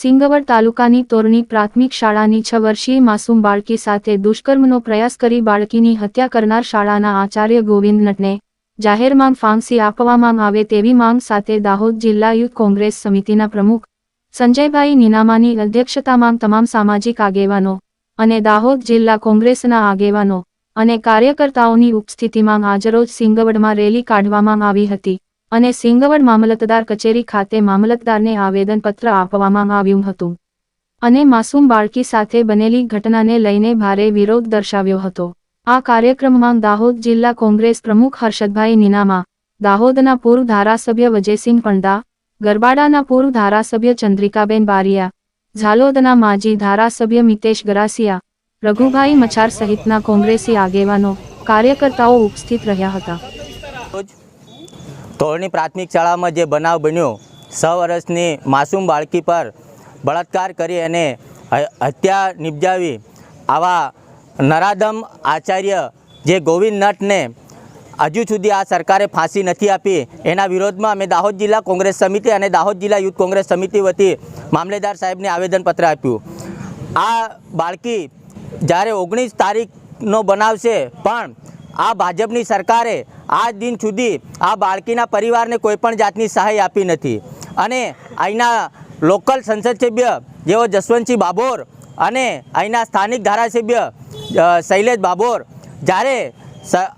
સિંગવડ તાલુકાની તોરણી પ્રાથમિક શાળાની છ વર્ષીય માસૂમ બાળકી સાથે દુષ્કર્મનો પ્રયાસ કરી બાળકીની હત્યા કરનાર શાળાના આચાર્ય ગોવિંદ નટને જાહેરમાં ફાંસી આપવામાં આવે તેવી માંગ સાથે દાહોદ જિલ્લા યુથ કોંગ્રેસ સમિતિના પ્રમુખ સંજયભાઈ નીનામાની અધ્યક્ષતામાં તમામ સામાજિક આગેવાનો અને દાહોદ જિલ્લા કોંગ્રેસના આગેવાનો અને કાર્યકર્તાઓની ઉપસ્થિતિમાં આજરોજ સિંગવડમાં રેલી કાઢવામાં આવી હતી. અને સિંગવડ મામલતદાર કચેરી ખાતે મામલતદારને આવેદનપત્ર આપવામાં આવ્યું હતું. અને માસૂમ બાળકી સાથે બનેલી ઘટનાને લઈને ભારે વિરોધ દર્શાવ્યો હતો. આ કાર્યક્રમમાં દાહોદ જિલ્લા કોંગ્રેસ પ્રમુખ હર્ષદભાઈ નીનામા, દાહોદના પૂર્વ ધારાસભ્ય વજયસિંહ પંડા, ગરબાડાના પૂર્વ ધારાસભ્ય ચંદ્રિકાબેન બારિયા, ઝાલોદના માજી ધારાસભ્ય મિતેશ ગરાસિયા, રઘુભાઈ મચાર સહિતના કોંગ્રેસી આગેવાનો, કાર્યકર્તાઓ ઉપસ્થિત રહ્યા હતા. તોરણી પ્રાથમિક શાળામાં જે બનાવ બન્યો, છ વર્ષની માસૂમ બાળકી પર બળાત્કાર કરી અને હત્યા નિપજાવી, આવા નરાધમ આચાર્ય જે ગોવિંદ નટને હજુ સુધી આ સરકારે ફાંસી નથી આપી, એના વિરોધમાં અમે દાહોદ જિલ્લા કોંગ્રેસ સમિતિ અને દાહોદ જિલ્લા યુથ કોંગ્રેસ સમિતિ વતી મામલેદાર સાહેબને આવેદનપત્ર આપ્યું. આ બાળકી જ્યારે ઓગણીસ તારીખનો બનાવ છે પણ આ ભાજપની સરકારે આજ દિન સુધી આ બાળકીના પરિવારને કોઈપણ જાતની સહાય આપી નથી. અને અહીંના લોકલ સંસદ સભ્ય જેઓ જસવંતસિંહ બાબોર અને અહીંના સ્થાનિક ધારાસભ્ય શૈલેષ બાબોર, જ્યારે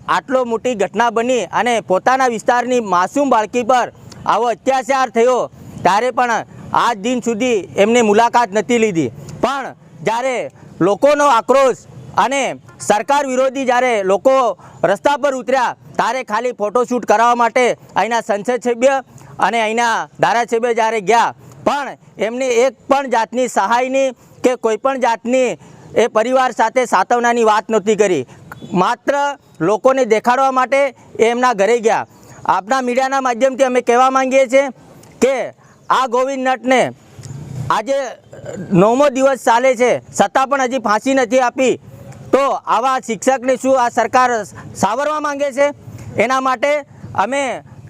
આટલો મોટી ઘટના બની અને પોતાના વિસ્તારની માસૂમ બાળકી પર આવો અત્યાચાર થયો, ત્યારે પણ આજ દિન સુધી એમને મુલાકાત નથી લીધી. પણ જ્યારે લોકોનો આક્રોશ અને સરકાર વિરોધી જ્યારે લોકો રસ્તા પર ઉતર્યા ત્યારે ખાલી ફોટોશૂટ કરાવવા માટે અહીંના સંસદ સભ્ય અને અહીંના ધારાસભ્ય જ્યારે ગયા, પણ એમને એક પણ જાતની સહાયની કે કોઈ પણ જાતની એ પરિવાર સાથે સાતવનાની વાત નહોતી કરી. માત્ર લોકોને દેખાડવા માટે એ એમના ઘરે ગયા. આપના મીડિયાના માધ્યમથી અમે કહેવા માંગીએ છીએ કે આ ગોવિંદ નટને આજે નવમો દિવસ ચાલે છે છતાં પણ હજી ફાંસી નથી આપી. તો આવા શિક્ષકને શું આ સરકાર સાવરવા માંગે છે? એના માટે અમે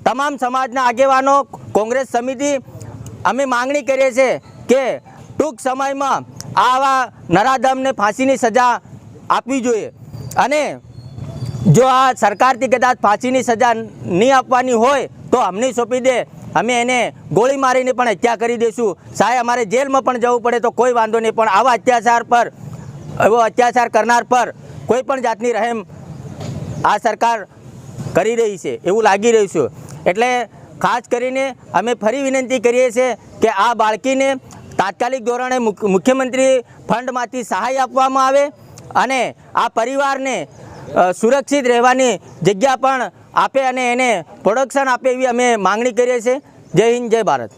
તમામ સમાજના આગેવાનો, કોંગ્રેસ સમિતિ, અમે માંગણી કરીએ છીએ કે ટૂંક સમયમાં આવા નરાધમને ફાંસીની સજા આપવી જોઈએ. અને જો આ સરકારથી કદાચ ફાંસીની સજા નહીં આપવાની હોય, તો અમને સોંપી દે. અમે એને ગોળી મારીને પણ હત્યા કરી દઈશું. સાહેબ, અમારે જેલમાં પણ જવું પડે તો કોઈ વાંધો નહીં, પણ આવા અત્યાચાર પર એવો અત્યાચાર કરનાર પર કોઈ પણ જાતની રહેમ આ સરકાર કરી રહી છે, એવું લાગી રહ્યું છે. એટલે ખાસ કરીને અમે ફરી વિનંતી કરીએ છીએ કે આ બાળકીને તાત્કાલિક ધોરણે મુખ- મુખ્યમંત્રી ફંડમાંથી સહાય આપવામાં આવે અને આ પરિવારને સુરક્ષિત રહેવાની જગ્યા પણ આપે અને એને પ્રોડક્શન આપે એવી અમે માંગણી કરીએ છીએ. જય હિન્દ, જય ભારત.